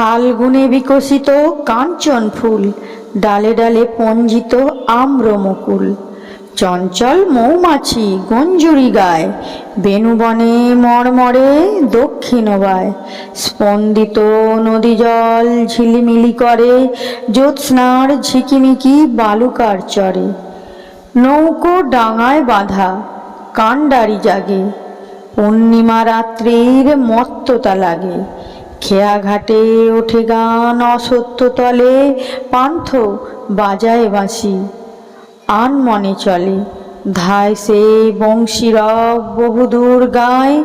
ফাল্গুনে বিকশিত কাঞ্চন ফুল, ডালে ডালে পঞ্জিত আম্রমুকুল। চঞ্চল মৌমাছি গঞ্জুরি গায় বেনুবনে মরমরে দক্ষিণবায় স্পন্দিত নদী জল ঝিলিমিলি করে, জ্যোৎস্নার ঝিকিমিকি বালুকার চরে। নৌকো ডাঙায় বাঁধা, কাণ্ডারি জাগে। পূর্ণিমা রাত্রির মত্ততা লাগে। খেয়া ঘাটে ওঠে গান অসত্য তলে, পান্থ বাজায় বাঁশি। আন মনে চলে, ধায় সে বংশীরব বহুদূর গায়,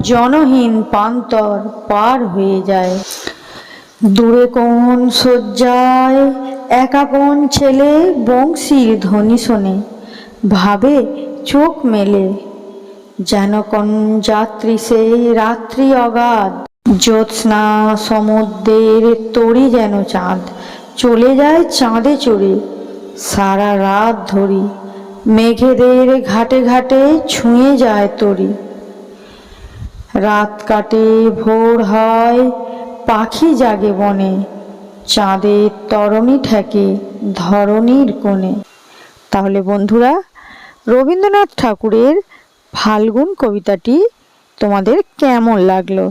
জনহীন পান্তর পার হয়ে যায়। দূরে কোন শয্যায় একাপন ছেলে বংশীর ধ্বনি শোনে, ভাবে চোখ মেলে, যেন কোন যাত্রী সে রাত্রি অগাধ জ্যোৎস্না সমুদ্রের তরি যেন চাঁদ। চলে যায় চাঁদে চড়ে, সারা রাত ধরি। মেঘেদের ঘাটে ঘাটে ছুঁয়ে যায় তরি। রাত কাটে, ভোর হয়, পাখি জাগে বনে। চাঁদের তরণী ঠেকে ধরণীর কোণে। তাহলে বন্ধুরা, রবীন্দ্রনাথ ঠাকুরের ফাল্গুন কবিতাটি তোমাদের কেমন লাগল?